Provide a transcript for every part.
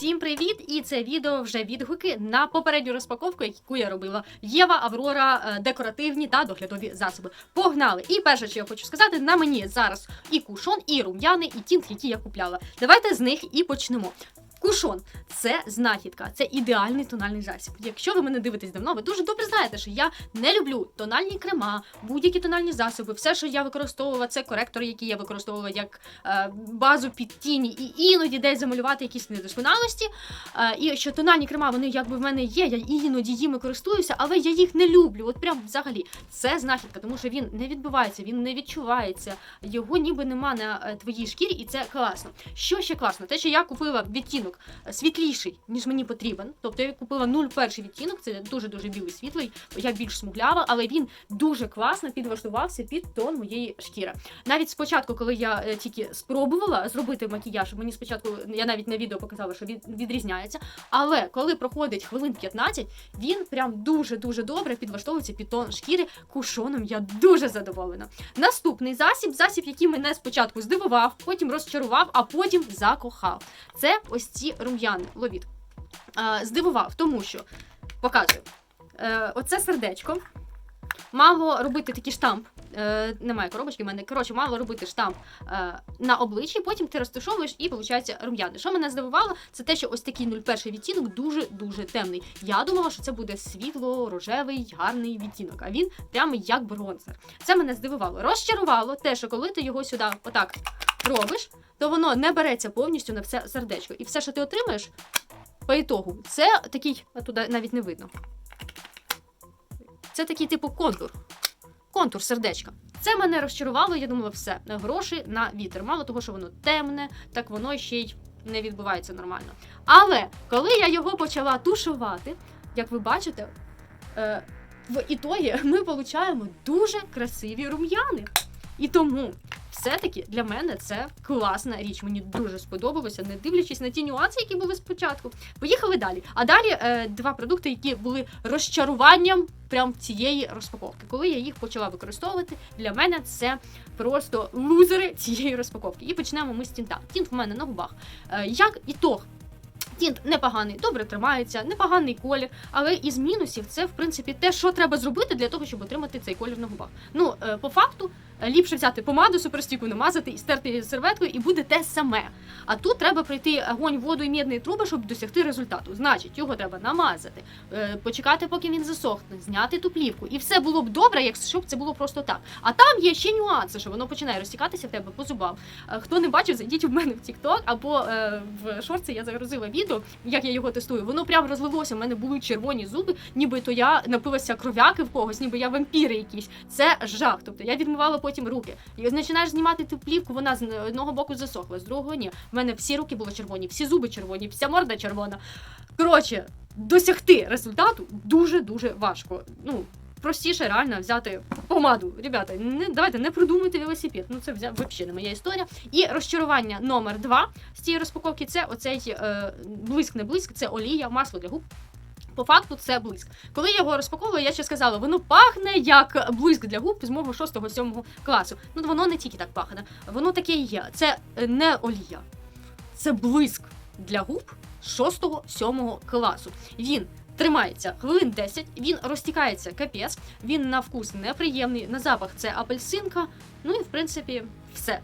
Всім привіт! І це відео вже відгуки на попередню розпаковку, яку я робила. Єва, Аврора, е, декоративні та доглядові засоби. Погнали! І перше, що я хочу сказати, на мені зараз і кушон, і рум'яни, і тінт, які я купляла. Давайте з них і почнемо. Кушон це знахідка, це ідеальний тональний засіб. Якщо ви мене дивитесь давно, ви дуже добре знаєте, що я не люблю тональні крема, будь-які тональні засоби. Все, що я використовувала, це коректор, який я використовувала як е, базу під тіні, і іноді десь замалювати якісь недосконалості. Е, і що тональні крема, вони якби в мене є, я іноді їми користуюся, але я їх не люблю. От прям взагалі це знахідка, тому що він не відбивається, він не відчувається, його ніби нема на е, твоїй шкірі, і це класно. Що ще класно? Те, що я купила відтінок е, світліший, ніж мені потрібен. Тобто я купила 0,1 відтінок, це дуже дуже білий світлий, я більш смуглява, але він дуже класно підлаштувався під тон моєї шкіри. Навіть спочатку, коли я е, тільки спробувала зробити макіяж, мені спочатку я навіть на відео показала, що він відрізняється. Але коли проходить хвилин 15, він прям дуже дуже добре підлаштовується під тон шкіри. Кушоном я дуже задоволена. Наступний засіб, засіб, який мене спочатку здивував, потім розчарував, а потім закохав. Це ось ці рум'яни. Ловіт. Е, здивував, тому що показую. Е, оце сердечко. Мало робити такий штамп. Е, немає коробочки в мене. Коротше, мало робити штамп на обличчі, потім ти розташовуєш і виходить рум'яни. Що мене здивувало, це те, що ось такий 01 відтінок дуже-дуже темний. Я думала, що це буде світло, рожевий, гарний відтінок, а він прямо як бронзер. Це мене здивувало. Розчарувало те, що коли ти його сюди отак робиш, то воно не береться повністю на все сердечко. І все, що ти отримаєш, по ітогу, це такий, а туди навіть не видно. Це такий типу контур. Контур сердечка. Це мене розчарувало, я думала, все, гроші на вітер. Мало того, що воно темне, так воно ще й не відбувається нормально. Але коли я його почала тушувати, як ви бачите, е, в ітогі ми отримуємо дуже красиві рум'яни. І тому все-таки для мене це класна річ. Мені дуже сподобалося, не дивлячись на ті нюанси, які були спочатку. Поїхали далі. А далі е, два продукти, які були розчаруванням прям цієї розпаковки. Коли я їх почала використовувати, для мене це просто лузери цієї розпаковки. І почнемо ми з тінта. Тінт в мене на губах. Е, як ітог. Тінт непоганий, добре тримається, непоганий колір, але із мінусів це в принципі те, що треба зробити для того, щоб отримати цей колір на губах. Ну, е, по факту, ліпше взяти помаду, суперстійку намазати і стерти її серветкою, і буде те саме. А тут треба пройти огонь, воду і мідні труби, щоб досягти результату. Значить, його треба намазати, е, почекати, поки він засохне, зняти ту плівку. І все було б добре, якщо б це було просто так. А там є ще нюанси, що воно починає розтікатися в тебе по зубам. Е, Хто не бачив, зайдіть у мене в TikTok або е, в шорці я загрузила відео, як я його тестую. Воно прям розлилося. У мене були червоні зуби, ніби то я напилася кров'яки в когось, ніби я вампіри якісь. Це жах. Тобто я відмивала потім руки. І починаєш знімати ту плівку, вона з одного боку засохла, з другого ні. У мене всі руки були червоні, всі зуби червоні, вся морда червона. Коротше, досягти результату дуже дуже важко. Ну. Простіше реально взяти помаду. Ребята, не давайте не придумуйте велосипед. Ну це взагалі не моя історія. І розчарування номер два з цієї розпаковки це оцей е, блиск не блиск, це олія, масло для губ. По факту це блиск. Коли я його розпаковувала, я ще сказала, воно пахне як блиск для губ з мого 6-7 класу. Ну воно не тільки так пахне, воно таке і є. Це не олія, це блиск для губ 6-7 класу. Він тримається хвилин 10, він розтікається капець, він на вкус неприємний, на запах це апельсинка. Ну і в принципі все.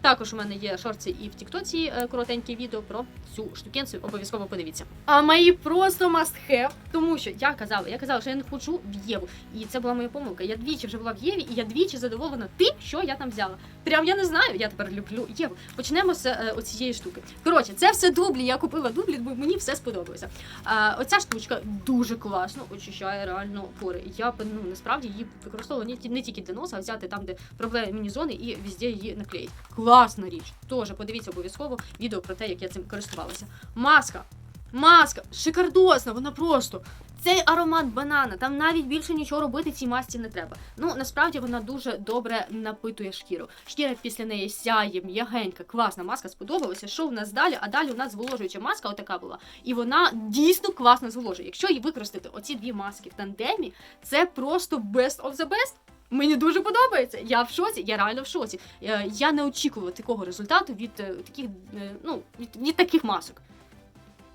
Також у мене є шорти і в Тіктоці е, коротеньке відео про цю штукенцію. Обов'язково подивіться. А мої просто must have, тому що я казала, я казала, що я не хочу в Єву. І це була моя помилка. Я двічі вже була в Єві, і я двічі задоволена тим, що я там взяла. Прям я не знаю, я тепер люблю Єву. Почнемо з е, оцієї штуки. Коротше, це все дублі. Я купила дублі, бо мені все сподобалося. А, оця штучка дуже класно очищає реально пори. Я ну насправді її використовувала не, ті- не тільки для носа, а взяти там, де проблемні зони, і везде її наклеїть. Класна річ. Тоже подивіться обов'язково відео про те, як я цим користувалася. Маска. Маска шикардосна, вона просто. Цей аромат банана, там навіть більше нічого робити цій масці не треба. Ну насправді вона дуже добре напитує шкіру. Шкіра після неї сяє, м'ягенька, класна маска сподобалася. Що в нас далі? А далі у нас зволожуюча маска, отака була. І вона дійсно класно зволожує. Якщо її використати оці дві маски в тандемі, це просто best of the best. Мені дуже подобається. Я в шоці, я реально в шоці. Е, Я не очікувала такого результату від е, таких, е, ну, від, від таких масок.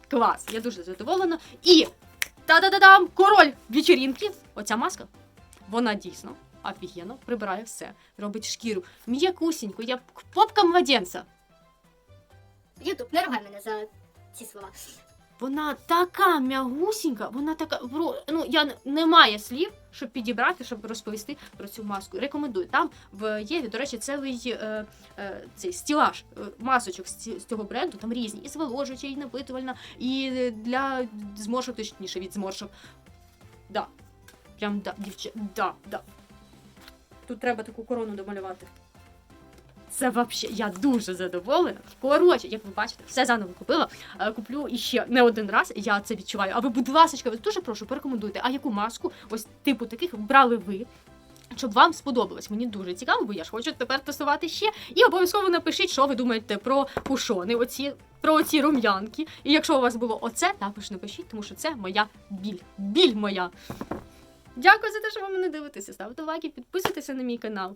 Клас, я дуже задоволена. І та-да-да-дам! Король вечеринки. Оця маска. Вона дійсно офігенно прибирає все. Робить шкіру м'якусіньку, як попка младенця. Ютуб, не ругай мене за ці слова. Вона така м'ягусінька, вона така. Ну, я немає слів, щоб підібрати, щоб розповісти про цю маску. Рекомендую. Там в Єві, до речі, цілий е, е, цей стілаж е, масочок з, цього бренду, там різні. І зволожуюча, і напитувальна, і для зморшок, точніше, від зморшок. Да. Прям да, дівча. Да, да. Тут треба таку корону домалювати. Це вообще, я дуже задоволена. Коротше, як ви бачите, все заново купила. Е, Куплю іще не один раз, я це відчуваю. А ви, будь ласка, дуже прошу, порекомендуйте, а яку маску, ось типу таких брали ви. Щоб вам сподобалось, мені дуже цікаво, бо я ж хочу тепер тестувати ще. І обов'язково напишіть, що ви думаєте про пушони, оці, про оці рум'янки. І якщо у вас було оце, також напишіть, тому що це моя біль. Біль моя. Дякую за те, що ви мене дивитеся. Ставте лайки, підписуйтеся на мій канал.